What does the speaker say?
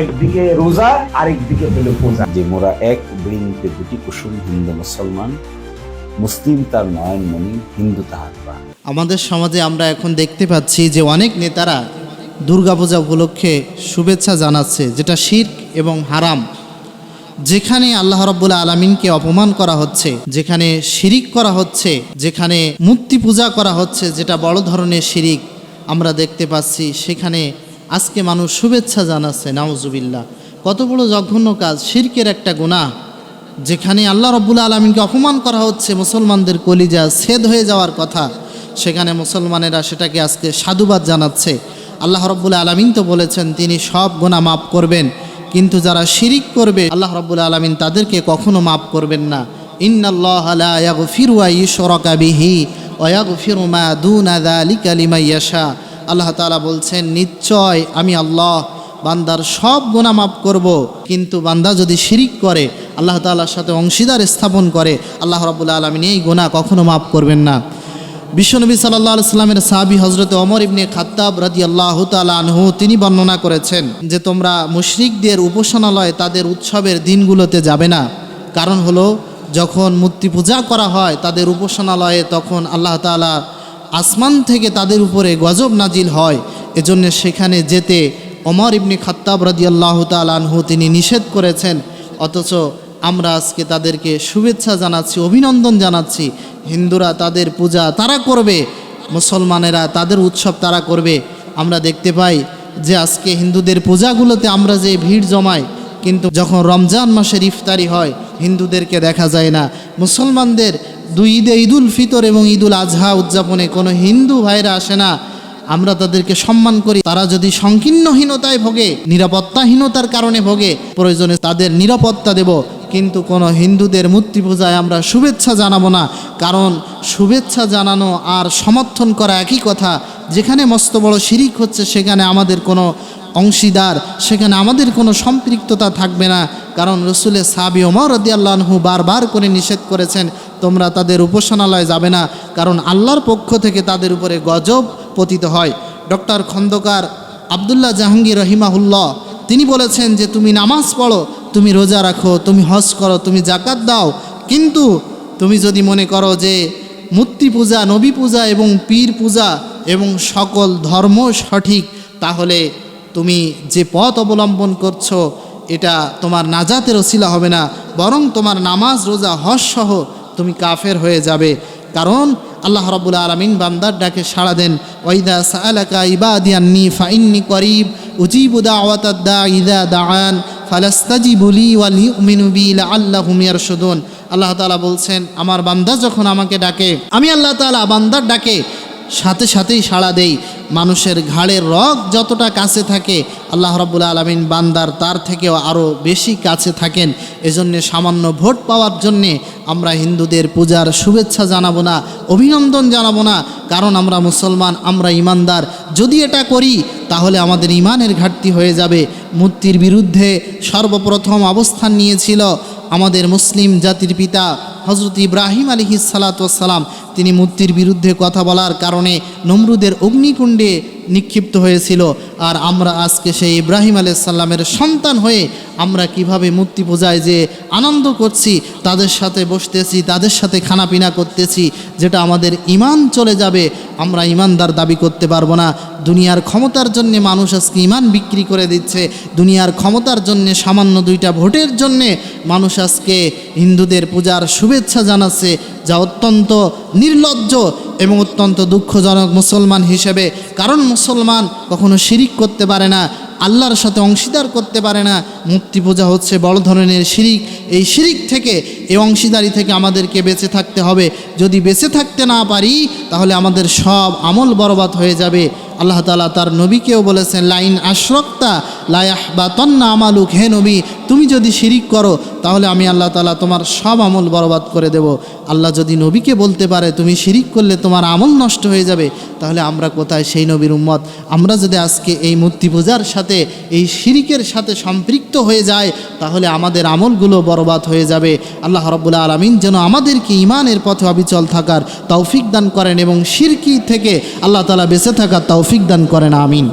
একদিকে রোজা আরেকদিকে হলো পূজা। যে মোরা এক বৃন্তে দুটি কুসুম হিন্দু মুসলমান মুসলিম তার নয়নমণি হিন্দু তাহার প্রাণ। আমাদের সমাজে আমরা এখন দেখতে পাচ্ছি যে অনেক নেতারা দুর্গাপূজা উপলক্ষে শুভেচ্ছা জানাচ্ছে যেটা শির্ক এবং হারাম। যেখানে আল্লাহ রব্বুল আলমিনকে অপমান করা হচ্ছে যেখানে শিরিক করা হচ্ছে যেখানে মূর্তি পূজা করা হচ্ছে যেটা বড় ধরনের শিরিক আমরা দেখতে পাচ্ছি সেখানে আজকে মানুষ শুভেচ্ছা জানাচ্ছে, নাউজুবিল্লাহ। কত বড় জঘন্য কাজ, শিরকের একটা গুনাহ, যেখানে আল্লাহ রব্বুল আলমিনকে অপমান করা হচ্ছে মুসলমানদের কলিজা ছেদ হয়ে যাওয়ার কথা। সেখানে মুসলমানেরা সেটাকে আজকে সাধুবাদ জানাচ্ছে। আল্লাহ রব্বুল আলমিন তো বলেছেন, তিনি সব গোনা মাফ করবেন, কিন্তু যারা শিরিক করবে, আল্লাহ রব্বুল আলমিন তাদেরকে কখনো মাফ করবেন না। ইন্নাল্লাহ লা ইয়াগফিরু আন ইউশরাকা বিহি ওয়া ইয়াগফিরু মা আল্লাহ তাআলা বলছেন, নিশ্চয় আমি আল্লাহ, বান্দার সব গুণা মাফ করব। কিন্তু বান্দা যদি শিরিক করে, আল্লাহ তাআলার সাথে অংশীদার স্থাপন করে, আল্লাহ রাব্বুল আলামিন এই গুনাহ কখনো মাফ করবেন না। বিশ্বনবী সাল্লাহ সাল্লামের সাহাবি হজরত অমর ইবনে খাত্তাব রাজি আল্লাহ আনহু, তিনি বর্ণনা করেছেন যে, তোমরা মুশরিকদের উপাসনালয় তাদের উৎসবের দিনগুলোতে যাবে না। কারণ হলো, যখন মূর্তি পূজা করা হয় তাদের উপাসনালয়ে তখন আল্লাহ তাআলা আসমান থেকে তাদের উপরে গজব নাজিল হয়। এজন্য সেখানে যেতে অমর ইবনি খাত্তাব রাজি আল্লাহ আনহু তিনি নিষেধ করেছেন। অথচ আমরা আজকে তাদেরকে শুভেচ্ছা জানাচ্ছি, অভিনন্দন জানাচ্ছি। হিন্দুরা তাদের পূজা তারা করবে, মুসলমানেরা তাদের উৎসব তারা করবে। আমরা দেখতে পাই যে আজকে হিন্দুদের পূজাগুলোতে আমরা যে ভিড় জমাই, কিন্তু যখন রমজান মাসের ইফতারি হয়, হিন্দুদেরকে দেখা যায় না। মুসলমানদের দুই ঈদে ঈদুল ফিতর এবং ঈদুল আজহা উদযাপনে কোনো হিন্দু ভাইরা আসে না। আমরা তাদেরকে সম্মান করি। তারা যদি সংকীর্ণহীনতায় ভোগে, নিরাপত্তাহীনতার কারণে ভোগে, প্রয়োজনে তাদের নিরাপত্তা দেব। কিন্তু কোনো হিন্দুদের মূর্তি পূজায় আমরা শুভেচ্ছা জানাব না। কারণ শুভেচ্ছা জানানো আর সমর্থন করা একই কথা। যেখানে মস্ত বড় শিরিক হচ্ছে, সেখানে আমাদের কোনো অংশীদার, সেখানে আমাদের কোনো সম্পৃক্ততা থাকবে না। কারণ রসুলের সাবি ওমর রদি আল্লাহু বারবার করে নিষেধ করেছেন, তোমরা তাদের উপাসনালয়ে যাবে না। কারণ আল্লাহর পক্ষ থেকে তাদের উপরে গজব পতিত হয়। ডক্টর খন্দকার আবদুল্লাহ জাহাঙ্গীর রহিমাহুল্লাহ, তিনি বলেছেন যে, তুমি নামাজ পড়ো, তুমি রোজা রাখো, তুমি হজ করো, তুমি জাকাত দাও। কিন্তু তুমি যদি মনে করো যে, মূর্তি পূজা, নবী পূজা এবং পীর পূজা এবং সকল ধর্ম সঠিক, তাহলে তুমি যে পথ অবলম্বন করছ, এটা তোমার নাজাতের ওসিলা হবে না, বরং তোমার নামাজ, রোজা, হজ সহ তুমি কাফের হয়ে যাবে। কারণ আল্লাহ রাব্বুল আলামিন বান্দার ডাকে সাড়া দেন, ওয়াইদা সাআলাকা ইবাদিয়ান্নি ফাইন্নি করিব, উজিবু দাওয়াতাদ দা ইদা দাআন, ফালাস্তাজিবু লি ওয়াল ইউমিনু বি লাআল্লাহুম ইয়ারশুদুন। আল্লাহ তালা বলছেন, আমার বান্দা যখন আমাকে ডাকে, আমি আল্লাহ তাআলা বান্দার ডাকে সাথে সাথেই সাড়া দেই। মানুষের ঘাড়ের রগ যতটা কাছে থাকে, আল্লাহ রাব্বুল আলমিন বান্দার তার থেকেও আরও বেশি কাছে থাকেন। এজন্যে সামান্য ভোট পাওয়ার জন্যে আমরা হিন্দুদের পূজার শুভেচ্ছা জানাব না, অভিনন্দন জানাব না, কারণ আমরা মুসলমান, আমরা ইমানদার। যদি এটা করি, তাহলে আমাদের ইমানের ঘাটতি হয়ে যাবে। মূর্তির বিরুদ্ধে সর্বপ্রথম অবস্থান নিয়েছিল আমাদের মুসলিম জাতির পিতা হজরত ইব্রাহিম আলহি সালাতাম তিনি মূর্তির বিরুদ্ধে কথা বলার কারণে নমরুদের অগ্নিকুণ্ডে নিক্ষিপ্ত হয়েছিল। আর আমরা আজকে সেই ইব্রাহিম আলাইসাল্লামের সন্তান হয়ে আমরা কীভাবে মূর্তি পূজায় যে আনন্দ করছি, তাদের সাথে বসতেছি, তাদের সাথে খানাপিনা করতেছি, যেটা আমাদের ইমান চলে যাবে, আমরা ইমানদার দাবি করতে পারব না। দুনিয়ার ক্ষমতার জন্যে মানুষ আজকে ইমান বিক্রি করে দিচ্ছে। দুনিয়ার ক্ষমতার জন্যে, সামান্য দুইটা ভোটের জন্যে মানুষ আজকে হিন্দুদের পূজার শুভেচ্ছা জানাচ্ছে, যা অত্যন্ত নির্লজ্জ। এবং অত্যন্ত দুঃখজনক মুসলমান হিসেবে, কারণ মুসলমান কখনো শিরিক করতে পারে না, আল্লাহর সাথে অংশীদার করতে পারে না, মূর্তি পূজা হচ্ছে বড় ধরনের শিরিক। এই শিরিক থেকে, এই অংশীদারি থেকে আমাদেরকে বেঁচে থাকতে হবে। যদি বেঁচে থাকতে না পারি, তাহলে আমাদের সব আমল বরবাদ হয়ে যাবে। আল্লাহ তালা তার নবীকেও বলেছেন, লাইন আশ্রক্তা লায়াহ বা তন্না আমালুক, হে নবী, তুমি যদি শিরিক করো, তাহলে আমি আল্লাহ তালা তোমার সব আমল বরবাদ করে দেব। আল্লাহ যদি নবীকে বলতে পারে, তুমি শিরিক করলে তোমার আমল নষ্ট হয়ে যাবে, তাহলে আমরা কোথায় সেই নবীর উম্মত? আমরা যদি আজকে এই মূর্তি পূজার সাথে, এই শিরিকের সাথে সম্পৃক্ত হয়ে যায় তাহলে আমাদের আমলগুলো বরবাদ হয়ে যাবে। আল্লাহ রব্বুল্লা আলমিন যেন আমাদেরকে ইমানের পথে অবিচল থাকার তৌফিক দান করেন এবং শিরকি থেকে আল্লাহ তালা বেঁচে থাকার তৌফিক দান করেন, আমিন।